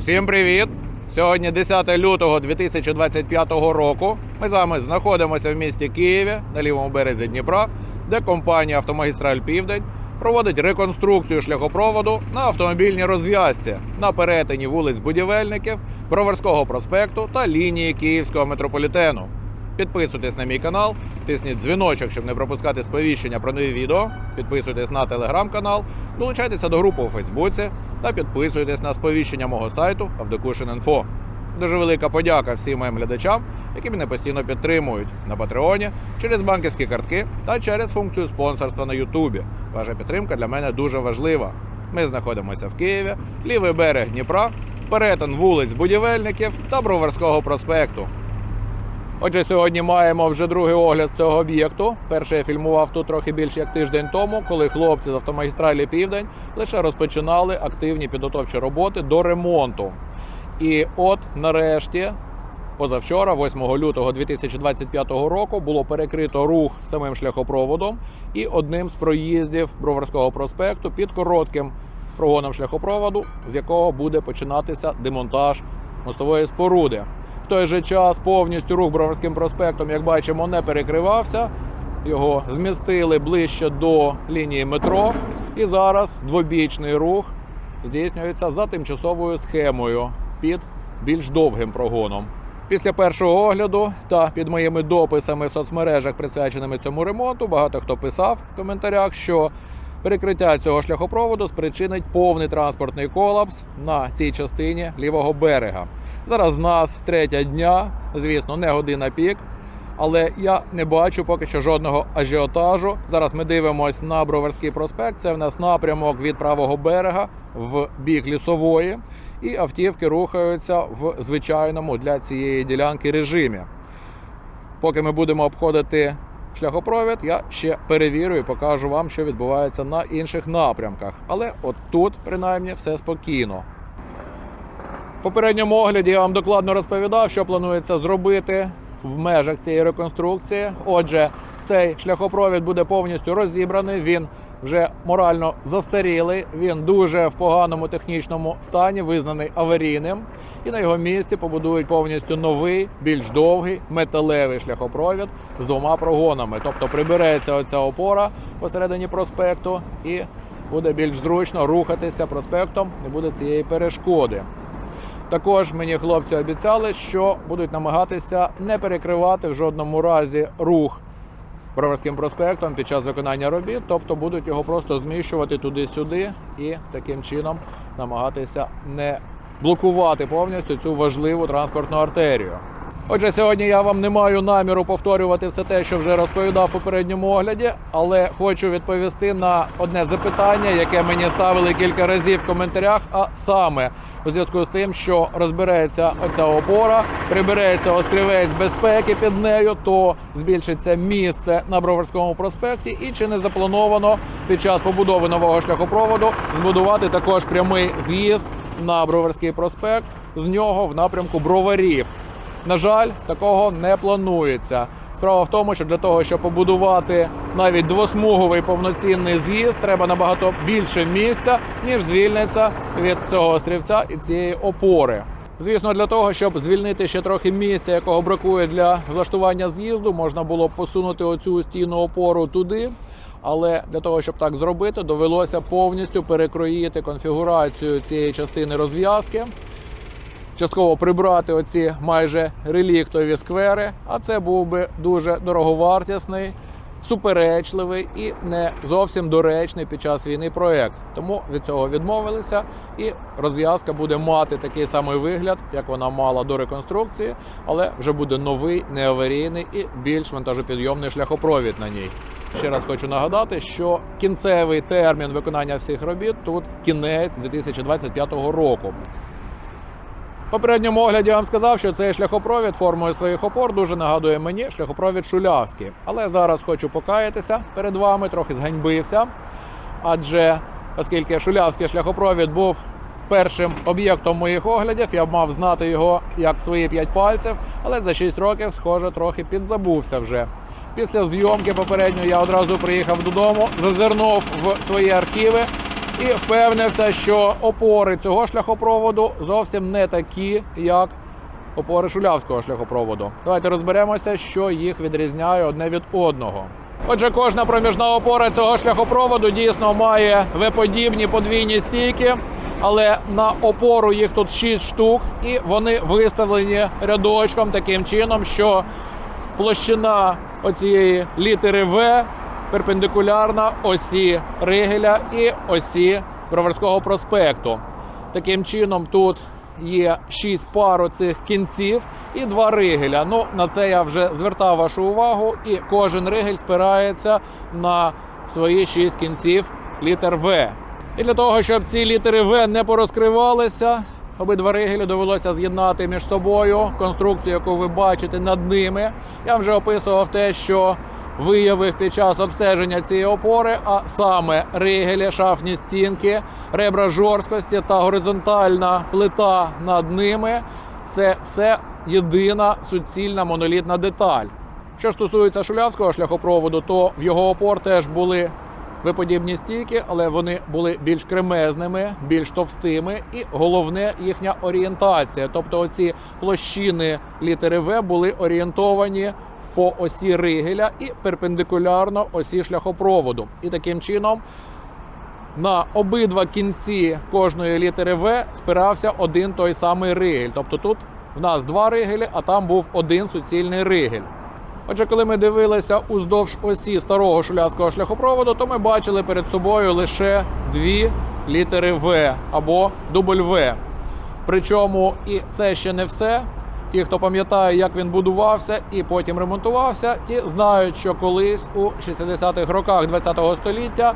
Усім привіт! Сьогодні 10 лютого 2025 року. Ми з вами знаходимося в місті Києві на лівому березі Дніпра, де компанія Автомагістраль Південь проводить реконструкцію шляхопроводу на автомобільній розв'язці на перетині вулиць Будівельників, Броварського проспекту та лінії Київського метрополітену. Підписуйтесь на мій канал, тисніть дзвіночок, щоб не пропускати сповіщення про нові відео. Підписуйтесь на телеграм-канал, долучайтеся до групи у Фейсбуці та підписуйтесь на сповіщення мого сайту Авдокушин.Інфо. Дуже велика подяка всім моїм глядачам, які мене постійно підтримують на Патреоні через банківські картки та через функцію спонсорства на Ютубі. Ваша підтримка для мене дуже важлива. Ми знаходимося в Києві, лівий берег Дніпра, перетин вулиць Будівельників та Броварського проспекту. Отже, сьогодні маємо вже другий огляд цього об'єкту. Перший я фільмував тут трохи більше як тиждень тому, коли хлопці з автомагістралі Південь лише розпочинали активні підготовчі роботи до ремонту. І от нарешті, позавчора, 8 лютого 2025 року, було перекрито рух самим шляхопроводом і одним з проїздів Броварського проспекту під коротким прогоном шляхопроводу, з якого буде починатися демонтаж мостової споруди. Той же час повністю рух Броварським проспектом, як бачимо, не перекривався. Його змістили ближче до лінії метро. І зараз двобічний рух здійснюється за тимчасовою схемою під більш довгим прогоном. Після першого огляду та під моїми дописами в соцмережах, присвяченими цьому ремонту, багато хто писав в коментарях, що перекриття цього шляхопроводу спричинить повний транспортний колапс на цій частині лівого берега. Зараз в нас третя дня, звісно, не година пік. Але я не бачу поки що жодного ажіотажу. Зараз ми дивимось на Броварський проспект. Це в нас напрямок від правого берега в бік лісової, і автівки рухаються в звичайному для цієї ділянки режимі. Поки ми будемо обходити шляхопровід, я ще перевірю і покажу вам, що відбувається на інших напрямках. Але от тут, принаймні, все спокійно. В попередньому огляді я вам докладно розповідав, що планується зробити в межах цієї реконструкції. Отже, цей шляхопровід буде повністю розібраний. Він вже морально застарілий. Він дуже в поганому технічному стані, визнаний аварійним. І на його місці побудують повністю новий, більш довгий металевий шляхопровід з двома прогонами. Тобто прибереться оця опора посередині проспекту і буде більш зручно рухатися проспектом, не буде цієї перешкоди. Також мені хлопці обіцяли, що будуть намагатися не перекривати в жодному разі рух Броварським проспектом під час виконання робіт, тобто будуть його просто зміщувати туди-сюди і таким чином намагатися не блокувати повністю цю важливу транспортну артерію. Отже, сьогодні я вам не маю наміру повторювати все те, що вже розповідав в попередньому огляді, але хочу відповісти на одне запитання, яке мені ставили кілька разів в коментарях. А саме у зв'язку з тим, що розбереться оця опора, прибереться острівець безпеки під нею, то збільшиться місце на Броварському проспекті, і чи не заплановано під час побудови нового шляхопроводу збудувати також прямий з'їзд на Броварський проспект з нього в напрямку броварів. На жаль, такого не планується. Справа в тому, що для того, щоб побудувати навіть двосмуговий повноцінний з'їзд, треба набагато більше місця, ніж звільниться від цього острівця і цієї опори. Звісно, для того, щоб звільнити ще трохи місця, якого бракує для влаштування з'їзду, можна було б посунути оцю стійну опору туди. Але для того, щоб так зробити, довелося повністю перекроїти конфігурацію цієї частини розв'язки частково прибрати оці майже реліктові сквери, а це був би дуже дороговартісний, суперечливий і не зовсім доречний під час війни проект. Тому від цього відмовилися, і розв'язка буде мати такий самий вигляд, як вона мала до реконструкції, але вже буде новий, не аварійний і більш вантажопідйомний шляхопровід на ній. Ще раз хочу нагадати, що кінцевий термін виконання всіх робіт тут кінець 2025 року. Попередньому огляді я вам сказав, що цей шляхопровід формою своїх опор дуже нагадує мені шляхопровід Шулявський. Але зараз хочу покаятися перед вами, трохи зганьбився. Адже оскільки Шулявський шляхопровід був першим об'єктом моїх оглядів, я б мав знати його як свої п'ять пальців, але за 6 років, схоже, трохи підзабувся вже. Після зйомки попередньої я одразу приїхав додому, зазирнув в свої архіви і впевнився, що опори цього шляхопроводу зовсім не такі, як опори шулявського шляхопроводу. Давайте розберемося, що їх відрізняє одне від одного. Отже, кожна проміжна опора цього шляхопроводу дійсно має веподібні подвійні стійки, але на опору їх тут 6 штук, і вони виставлені рядочком таким чином, що площина оцієї літери В перпендикулярна осі Ригеля і осі Броварського проспекту. Таким чином, тут є шість пар цих кінців і два ригеля. Ну на це я вже звертав вашу увагу, і кожен ригель спирається на свої шість кінців літер В. І для того, щоб ці літери В не порозкривалися, обидва ригелі довелося з'єднати між собою конструкцію, яку ви бачите над ними. Я вже описував те, що виявив під час обстеження цієї опори, а саме ригелі, шафні стінки, ребра жорсткості та горизонтальна плита над ними. Це все єдина суцільна монолітна деталь. Що стосується шулявського шляхопроводу, то в його опор теж були виподібні стійки, але вони були більш кремезними, більш товстими, і головне їхня орієнтація. Тобто, оці площини літери В були орієнтовані по осі ригеля і перпендикулярно осі шляхопроводу. І таким чином на обидва кінці кожної літери В спирався один той самий ригель. Тобто тут в нас два ригелі, а там був один суцільний ригель. Отже, коли ми дивилися уздовж осі старого шулявського шляхопроводу, то ми бачили перед собою лише дві літери В або дубль В. Причому і це ще не все. Ті, хто пам'ятає, як він будувався і потім ремонтувався, ті знають, що колись у 60-х роках ХХ століття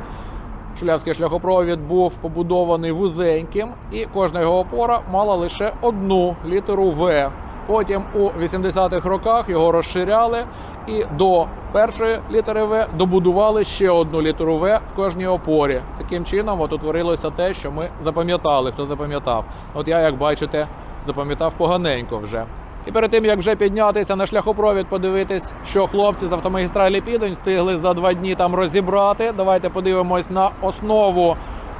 Шулявський шляхопровід був побудований вузеньким, і кожна його опора мала лише одну літеру В. Потім у 80-х роках його розширяли і до першої літери В добудували ще одну літеру В в кожній опорі. Таким чином, от утворилося те, що ми запам'ятали. Хто запам'ятав? От я, як бачите, запам'ятав поганенько вже. І перед тим як вже піднятися на шляхопровід, подивитись, що хлопці з автомагістралі Підонь встигли за два дні там розібрати. Давайте подивимось на основу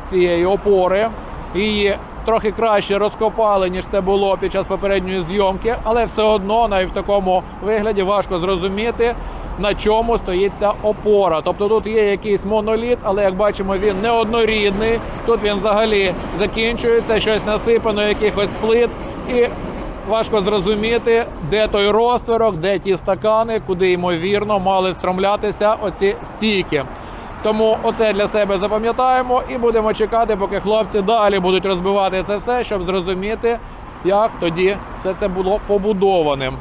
цієї опори. Її трохи краще розкопали, ніж це було під час попередньої зйомки, але все одно навіть в такому вигляді важко зрозуміти, на чому стоїть ця опора. Тобто тут є якийсь моноліт, але як бачимо, він не однорідний. Тут він взагалі закінчується, щось насипано, якихось плит. І важко зрозуміти, де той розтворок, де ті стакани, куди ймовірно мали встромлятися оці стійки. Тому оце для себе запам'ятаємо і будемо чекати, поки хлопці далі будуть розбивати це все, щоб зрозуміти, як тоді все це було побудованим.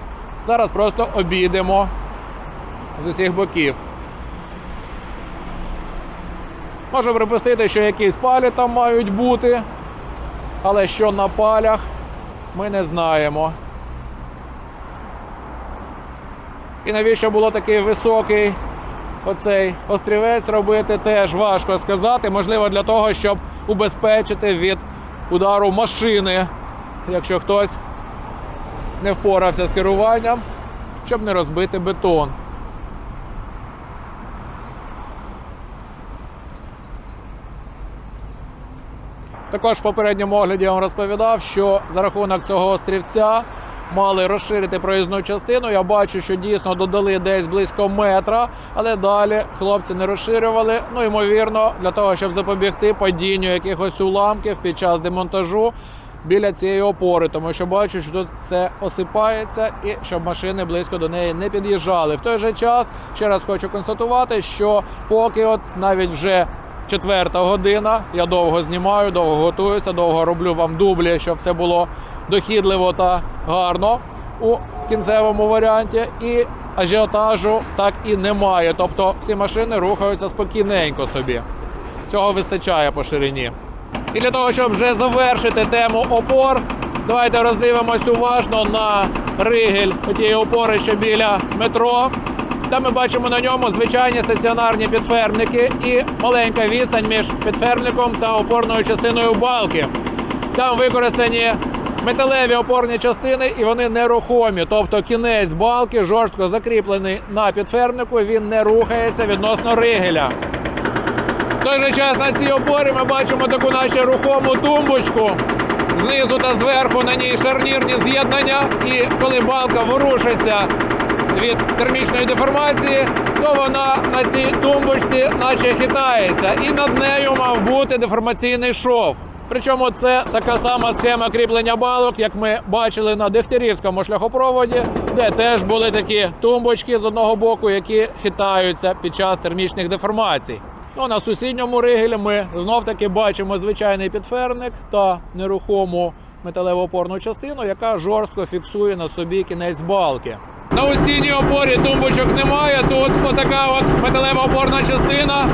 Зараз просто обійдемо з усіх боків. Можу припустити, що якісь палі там мають бути, але що на палях, ми не знаємо. І навіщо було такий високий оцей острівець робити, теж важко сказати. Можливо, для того, щоб убезпечити від удару машини, якщо хтось не впорався з керуванням, щоб не розбити бетон. Також в попередньому огляді я вам розповідав, що за рахунок цього острівця мали розширити проїзну частину. Я бачу, що дійсно додали десь близько метра, але далі хлопці не розширювали. Ну ймовірно, для того, щоб запобігти падінню якихось уламків під час демонтажу біля цієї опори, тому що бачу, що тут все осипається і щоб машини близько до неї не під'їжджали. В той же час ще раз хочу констатувати, що поки от навіть вже четверта година. Я довго знімаю, довго готуюся, довго роблю вам дублі, щоб все було дохідливо та гарно у кінцевому варіанті. І ажіотажу так і немає. Тобто всі машини рухаються спокійненько собі. Цього вистачає по ширині. І для того, щоб вже завершити тему опор, давайте роздивимось уважно на ригель тієї опори, що біля метро. Там ми бачимо на ньому звичайні стаціонарні підфермники і маленька відстань між підфермником та опорною частиною балки. Там використані металеві опорні частини і вони нерухомі. Тобто кінець балки жорстко закріплений на підфермнику, він не рухається відносно ригеля. В той же час на цій опорі ми бачимо таку нашу рухому тумбочку. Знизу та зверху на ній шарнірні з'єднання. І коли балка ворушиться від термічної деформації, то вона на цій тумбочці наче хитається. І над нею мав бути деформаційний шов. Причому це така сама схема кріплення балок, як ми бачили на Дегтярівському шляхопроводі, де теж були такі тумбочки з одного боку, які хитаються під час термічних деформацій. Ну, на сусідньому ригелі ми знов таки бачимо звичайний підферник та нерухому металеву опорну частину, яка жорстко фіксує на собі кінець балки. На устійній опорі тумбочок немає. Тут отака от металева опорна частина,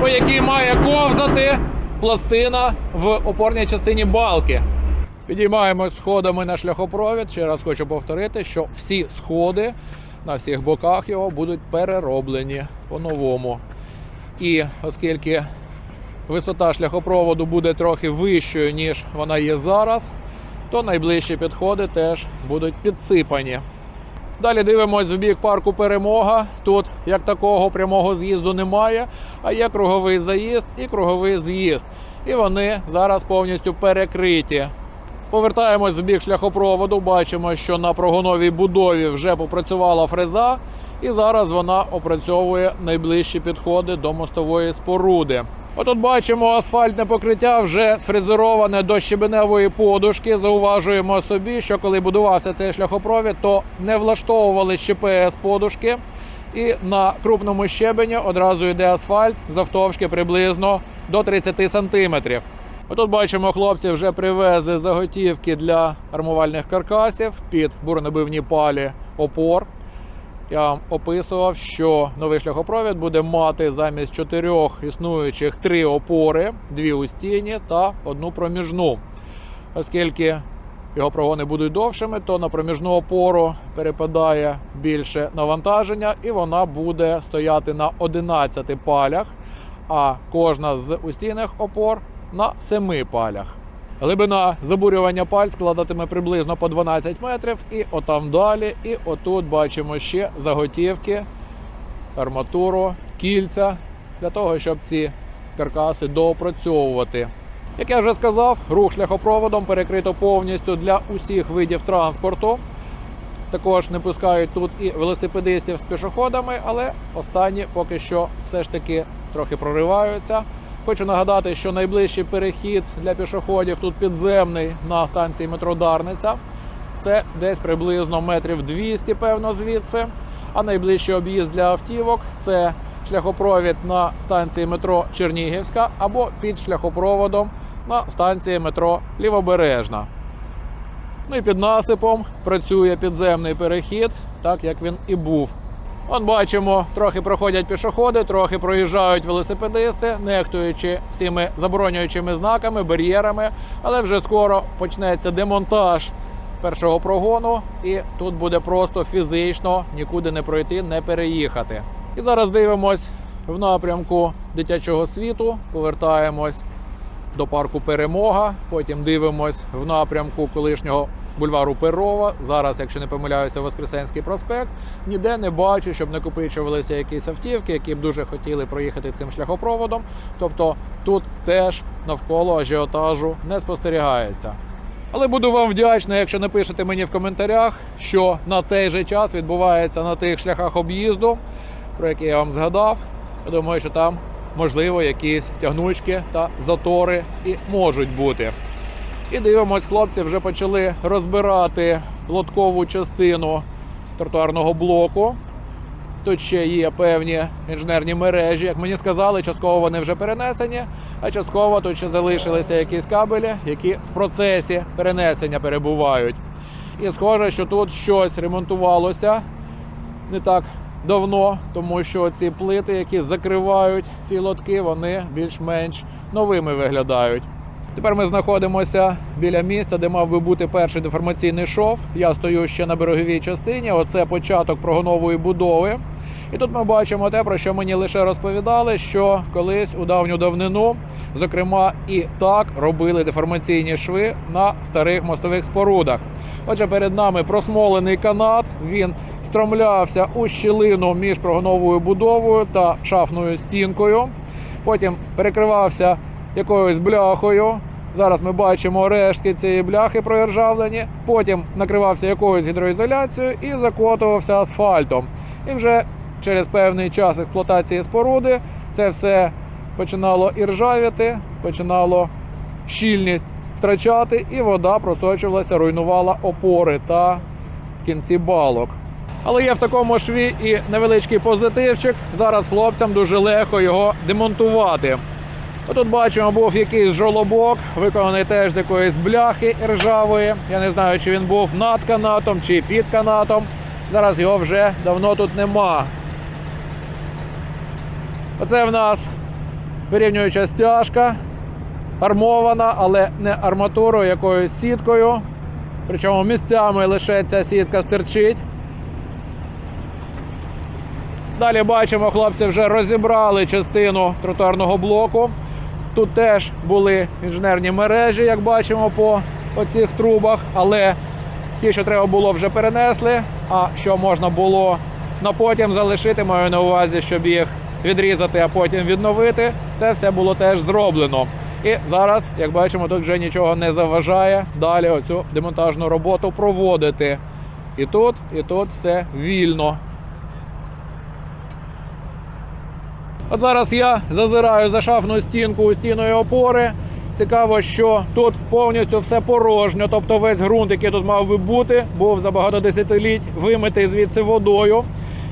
по якій має ковзати пластина в опорній частині балки. Підіймаємось сходами на шляхопровід. Ще раз хочу повторити, що всі сходи на всіх боках його будуть перероблені по-новому. І оскільки висота шляхопроводу буде трохи вищою, ніж вона є зараз, то найближчі підходи теж будуть підсипані. Далі дивимось в бік парку Перемога. Тут як такого прямого з'їзду немає, а є круговий заїзд і круговий з'їзд. І вони зараз повністю перекриті. Повертаємось в бік шляхопроводу. Бачимо, що на прогоновій будові вже попрацювала фреза, і зараз вона опрацьовує найближчі підходи до мостової споруди. Отут бачимо асфальтне покриття вже сфрезероване до щебеневої подушки. Зауважуємо собі, що коли будувався цей шляхопровід, то не влаштовували щепс подушки. І на крупному щебені одразу йде асфальт завтовшки приблизно до 30 сантиметрів. Отут бачимо, хлопці вже привезли заготівки для армувальних каркасів під буронебивні палі опор. Я вам описував, що новий шляхопровід буде мати замість чотирьох існуючих три опори, дві у стіні та одну проміжну. Оскільки його прогони будуть довшими, то на проміжну опору перепадає більше навантаження, і вона буде стояти на 11 палях, а кожна з устійних опор на 7 палях. Глибина забурювання паль складатиме приблизно по 12 метрів, і отам далі, і отут бачимо ще заготівки, арматуру, кільця для того, щоб ці каркаси доопрацьовувати. Як я вже сказав, рух шляхопроводом перекрито повністю для усіх видів транспорту. Також не пускають тут і велосипедистів з пішоходами, але останні поки що все ж таки трохи прориваються. Хочу нагадати, що найближчий перехід для пішоходів тут підземний на станції метро Дарниця. Це десь приблизно метрів 200, певно, звідси. А найближчий об'їзд для автівок це шляхопровід на станції метро Чернігівська або під шляхопроводом на станції метро Лівобережна. Ну і під насипом працює підземний перехід, так як він і був. От бачимо, трохи проходять пішоходи, трохи проїжджають велосипедисти, нехтуючи всіми заборонюючими знаками, бар'єрами. Але вже скоро почнеться демонтаж першого прогону, і тут буде просто фізично нікуди не пройти, не переїхати. І зараз дивимось в напрямку дитячого світу, повертаємось до парку Перемога. Потім дивимось в напрямку колишнього бульвару Перова. Зараз, якщо не помиляюся, Воскресенський проспект. Ніде не бачу, щоб накопичувалися якісь автівки, які б дуже хотіли проїхати цим шляхопроводом. Тобто тут теж навколо ажіотажу не спостерігається. Але буду вам вдячний, якщо напишете мені в коментарях, що на цей же час відбувається на тих шляхах об'їзду, про які я вам згадав. Я думаю, що там можливо якісь тягнучки та затори і можуть бути. І дивимось, хлопці вже почали розбирати лоткову частину тротуарного блоку. Тут ще є певні інженерні мережі. Як мені сказали, частково вони вже перенесені, а частково тут ще залишилися якісь кабелі, які в процесі перенесення перебувають. І схоже, що тут щось ремонтувалося не так давно, тому що ці плити, які закривають ці лотки, вони більш-менш новими виглядають. Тепер ми знаходимося біля місця, де мав би бути перший деформаційний шов. Я стою ще на береговій частині. Оце початок прогонової будови. І тут ми бачимо те, про що мені лише розповідали, що колись у давню давнину, зокрема, і так робили деформаційні шви на старих мостових спорудах. Отже, перед нами просмолений канат. Він стромлявся у щілину між прогоновою будовою та шафною стінкою. потім перекривався якоюсь бляхою. Зараз ми бачимо рештки цієї бляхи проіржавлені. Потім накривався якоюсь гідроізоляцією і закотувався асфальтом. І вже через певний час експлуатації споруди це все починало іржавіти, починало щільність втрачати, і вода просочувалася, руйнувала опори та кінці балок. Але є в такому шві і невеличкий позитивчик. Зараз хлопцям дуже легко його демонтувати. Отут бачимо, був якийсь жолобок, виконаний теж з якоїсь бляхи ржавої. Я не знаю, чи він був над канатом чи під канатом. Зараз його вже давно тут нема. Оце в нас вирівнююча стяжка, армована, але не арматурою, якоюсь сіткою. Причому місцями лише ця сітка стирчить. Далі бачимо, хлопці вже розібрали частину тротуарного блоку. Тут теж були інженерні мережі, як бачимо по оцих трубах, але ті, що треба було, вже перенесли. А що можна було на потім залишити, маю на увазі, щоб їх відрізати, а потім відновити. Це все було теж зроблено. І зараз, як бачимо, тут вже нічого не заважає далі оцю демонтажну роботу проводити. І тут, і тут все вільно. От зараз я зазираю за шафну стінку у стіною опори. Цікаво, що тут повністю все порожньо, тобто весь ґрунт, який тут мав би бути, був за багато десятиліть вимитий звідси водою.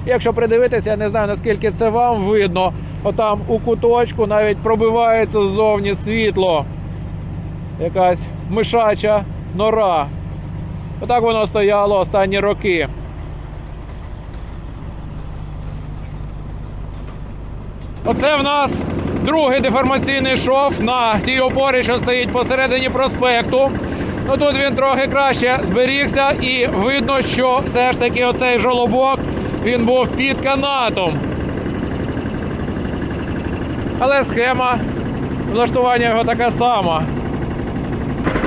Якщо придивитися, я не знаю наскільки це вам видно. Отам у куточку навіть пробивається ззовні світло. Якась мишача нора. Отак воно стояло останні роки. Оце в нас другий деформаційний шов на тій опорі, що стоїть посередині проспекту. Ну тут він трохи краще зберігся, і видно, що все ж таки оцей жолобок він був під канатом. Але схема влаштування його така сама.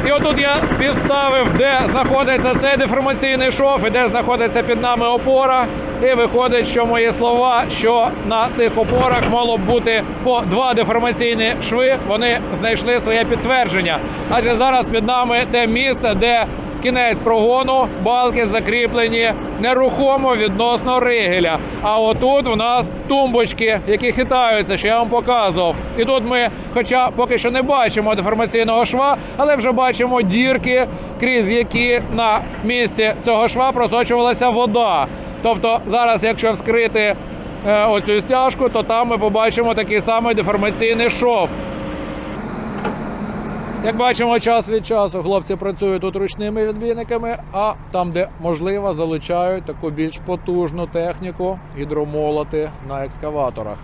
І отут я співставив, де знаходиться цей деформаційний шов і де знаходиться під нами опора. І виходить, що мої слова, що на цих опорах мало б бути по два деформаційні шви, вони знайшли своє підтвердження. Адже зараз під нами те місце, де кінець прогону, балки закріплені нерухомо відносно ригеля. А отут в нас тумбочки, які хитаються, що я вам показував. І тут ми, хоча поки що не бачимо деформаційного шва, але вже бачимо дірки, крізь які на місці цього шва просочувалася вода. Тобто зараз, якщо вскрити е, оцю стяжку, то там ми побачимо такий самий деформаційний шов. Як бачимо, час від часу хлопці працюють тут ручними відбійниками, а там, де можливо, залучають таку більш потужну техніку гідромолоти на екскаваторах.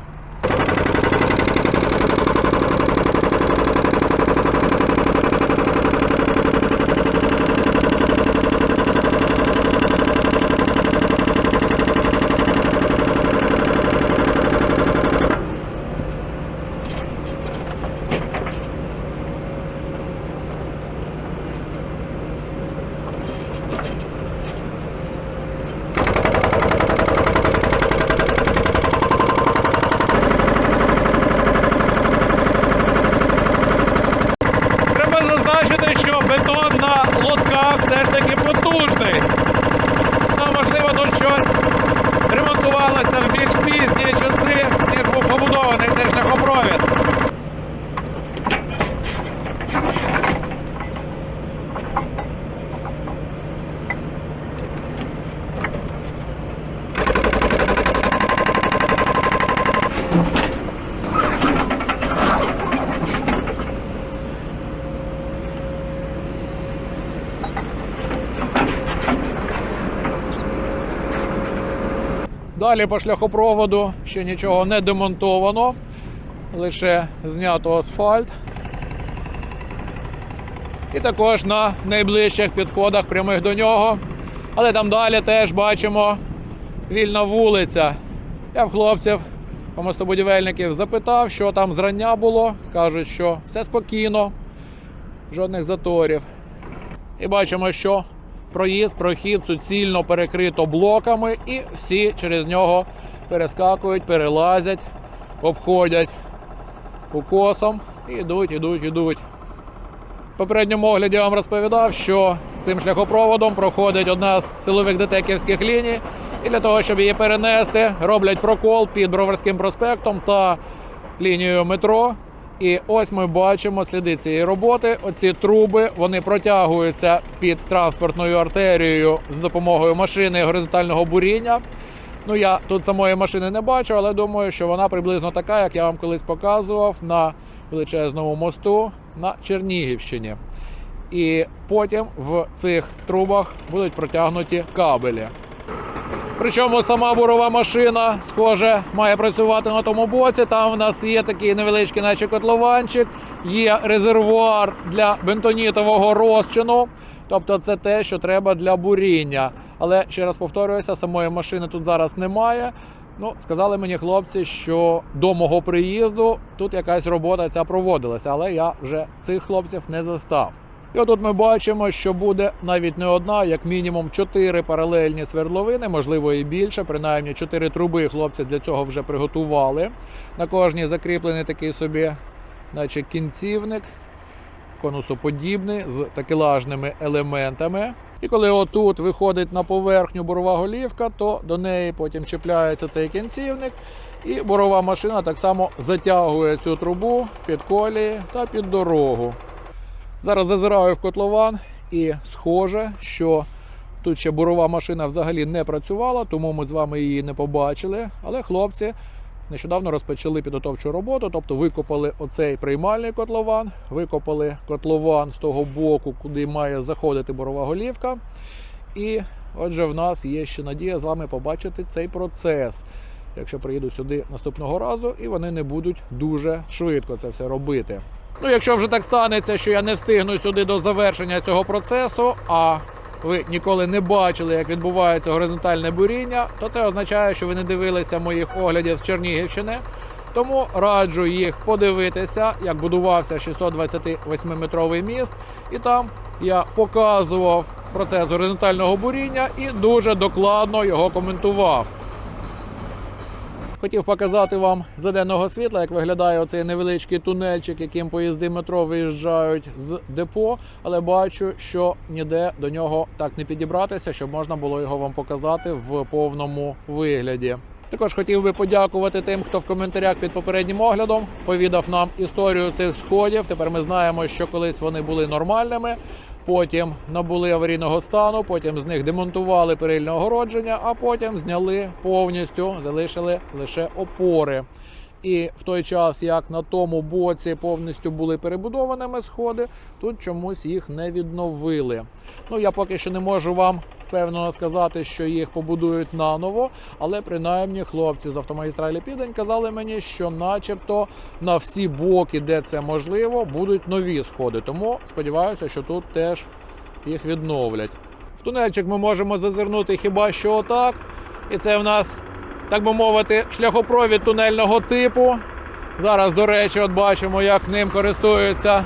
Треба зазначити, що бетон на лотках все ж таки потужний. Ну, можливо, тут щось ремонтувалося в більш пізні часи, ніж був побудований цей шляхопровід. Далі по шляхопроводу ще нічого не демонтовано, лише знято асфальт. І також на найближчих підходах прямих до нього. Але там далі теж бачимо вільна вулиця. Я в хлопців, по мостобудівельників запитав, що там зрання було. Кажуть, що все спокійно, жодних заторів. І бачимо, що проїзд, прохід суцільно перекрито блоками, і всі через нього перескакують, перелазять, обходять укосом. І йдуть, ідуть, ідуть. В попередньому огляді я вам розповідав, що цим шляхопроводом проходить одна з силових детеківських ліній. І для того, щоб її перенести, роблять прокол під Броварським проспектом та лінією метро. І ось ми бачимо сліди цієї роботи. Оці труби вони протягуються під транспортною артерією з допомогою машини горизонтального буріння. Ну я тут самої машини не бачу, але думаю, що вона приблизно така, як я вам колись показував на величезному мосту на Чернігівщині. І потім в цих трубах будуть протягнуті кабелі. Причому сама бурова машина, схоже, має працювати на тому боці. Там в нас є такий невеличкий, наче котлованчик, є резервуар для бентонітового розчину. Тобто це те, що треба для буріння. Але ще раз повторююся, самої машини тут зараз немає. Ну, сказали мені хлопці, що до мого приїзду тут якась робота ця проводилася, але я вже цих хлопців не застав. І отут ми бачимо, що буде навіть не одна, як мінімум чотири паралельні свердловини, можливо і більше. Принаймні чотири труби хлопці для цього вже приготували. На кожній закріплений такий собі, наче кінцівник, конусоподібний з такелажними елементами. І коли отут виходить на поверхню бурова голівка, то до неї потім чіпляється цей кінцівник, і бурова машина так само затягує цю трубу під колії та під дорогу. Зараз зазираю в котлован і схоже, що тут ще бурова машина взагалі не працювала, тому ми з вами її не побачили. Але хлопці нещодавно розпочали підготовчу роботу, тобто викопали оцей приймальний котлован, викопали котлован з того боку, куди має заходити бурова голівка. І отже, в нас є ще надія з вами побачити цей процес. Якщо приїду сюди наступного разу, і вони не будуть дуже швидко це все робити. Ну, якщо вже так станеться, що я не встигну сюди до завершення цього процесу, а ви ніколи не бачили, як відбувається горизонтальне буріння, то це означає, що ви не дивилися моїх оглядів з Чернігівщини. Тому раджу їх подивитися, як будувався 628-метровий міст, і там я показував процес горизонтального буріння і дуже докладно його коментував. Хотів показати вам за денного світла, як виглядає оцей невеличкий тунельчик, яким поїзди метро виїжджають з депо, але бачу, що ніде до нього так не підібратися, щоб можна було його вам показати в повному вигляді. Також хотів би подякувати тим, хто в коментарях під попереднім оглядом повідав нам історію цих сходів. Тепер ми знаємо, що колись вони були нормальними. Потім набули аварійного стану, потім з них демонтували перильне огородження, а потім зняли повністю, залишили лише опори. І в той час, як на тому боці повністю були перебудованими сходи, тут чомусь їх не відновили. Ну я поки що не можу вам впевнено сказати, що їх побудують наново, але принаймні хлопці з автомагістралі Південь казали мені, що, начебто, на всі боки, де це можливо, будуть нові сходи. Тому сподіваюся, що тут теж їх відновлять. В тунельчик ми можемо зазирнути хіба що отак. І це в нас, так би мовити, шляхопровід тунельного типу. Зараз, до речі, от бачимо, як ним користується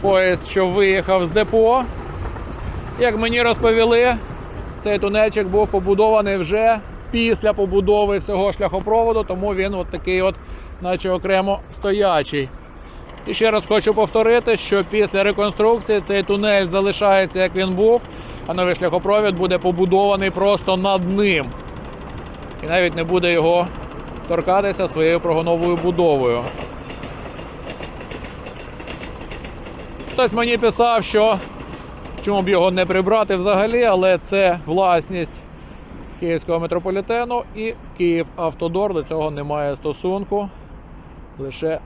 поїзд, що виїхав з депо. Як мені розповіли, цей тунельчик був побудований вже після побудови цього шляхопроводу, тому він от такий, от, наче окремо стоячий. І ще раз хочу повторити, що після реконструкції цей тунель залишається як він був, а новий шляхопровід буде побудований просто над ним. І навіть не буде його торкатися своєю прогоновою будовою. Хтось мені писав, що чому б його не прибрати взагалі, але це власність київського метрополітену і Київавтодор до цього не має стосунку. Лише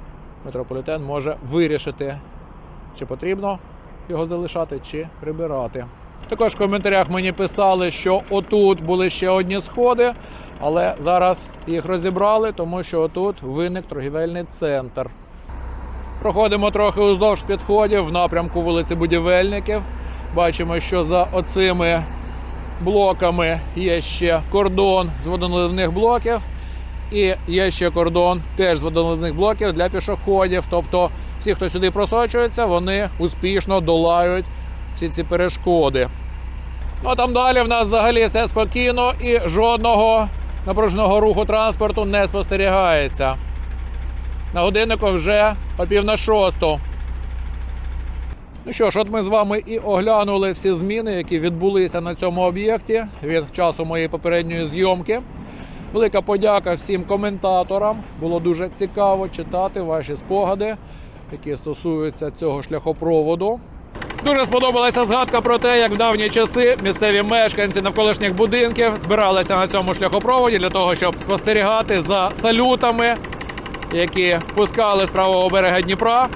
метрополітен може вирішити, чи потрібно його залишати, чи прибирати. Також в коментарях мені писали, що отут були ще одні сходи, але зараз їх розібрали, тому що отут виник торгівельний центр. Проходимо трохи уздовж підходів в напрямку вулиці Будівельників. Бачимо, що за оцими блоками є ще кордон з водоналивних блоків. І є ще кордон теж з водоналивних блоків для пішоходів. Тобто всі, хто сюди просочується, вони успішно долають всі ці перешкоди. Ну там далі в нас взагалі все спокійно і жодного напруженого руху транспорту не спостерігається. На годиннику вже о пів на шосту. Ну що ж, от ми з вами і оглянули всі зміни, які відбулися на цьому об'єкті від часу моєї попередньої зйомки. Велика подяка всім коментаторам. Було дуже цікаво читати ваші спогади, які стосуються цього шляхопроводу. Дуже сподобалася згадка про те, як в давні часи місцеві мешканці навколишніх будинків збиралися на цьому шляхопроводі для того, щоб спостерігати за салютами, які пускали з правого берега Дніпра.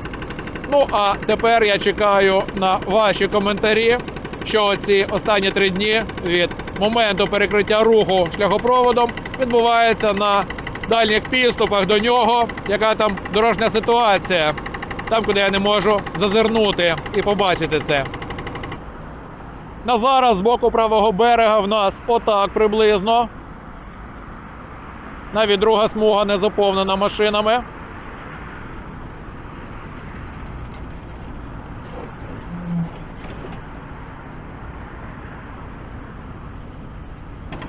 Ну а тепер я чекаю на ваші коментарі, що ці останні три дні від моменту перекриття руху шляхопроводом відбувається на дальніх підступах до нього, яка там дорожня ситуація, там, куди я не можу зазирнути і побачити це. На зараз з боку правого берега в нас отак приблизно. Навіть друга смуга не заповнена машинами.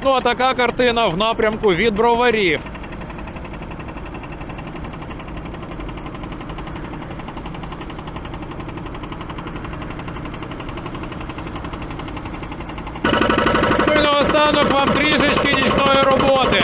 Ну а така картина в напрямку від броварів. Ну і наостанок вам трішечки нічної роботи.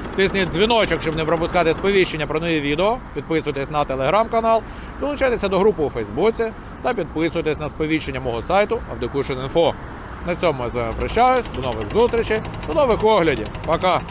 тисніть дзвіночок, щоб не пропускати сповіщення про нові відео. Підписуйтесь на телеграм-канал, долучайтеся до групи у Фейсбуці та підписуйтесь на сповіщення мого сайту Авдокушин.Інфо. На цьому я з вами прощаюсь. До нових зустрічей, до нових оглядів. Пока!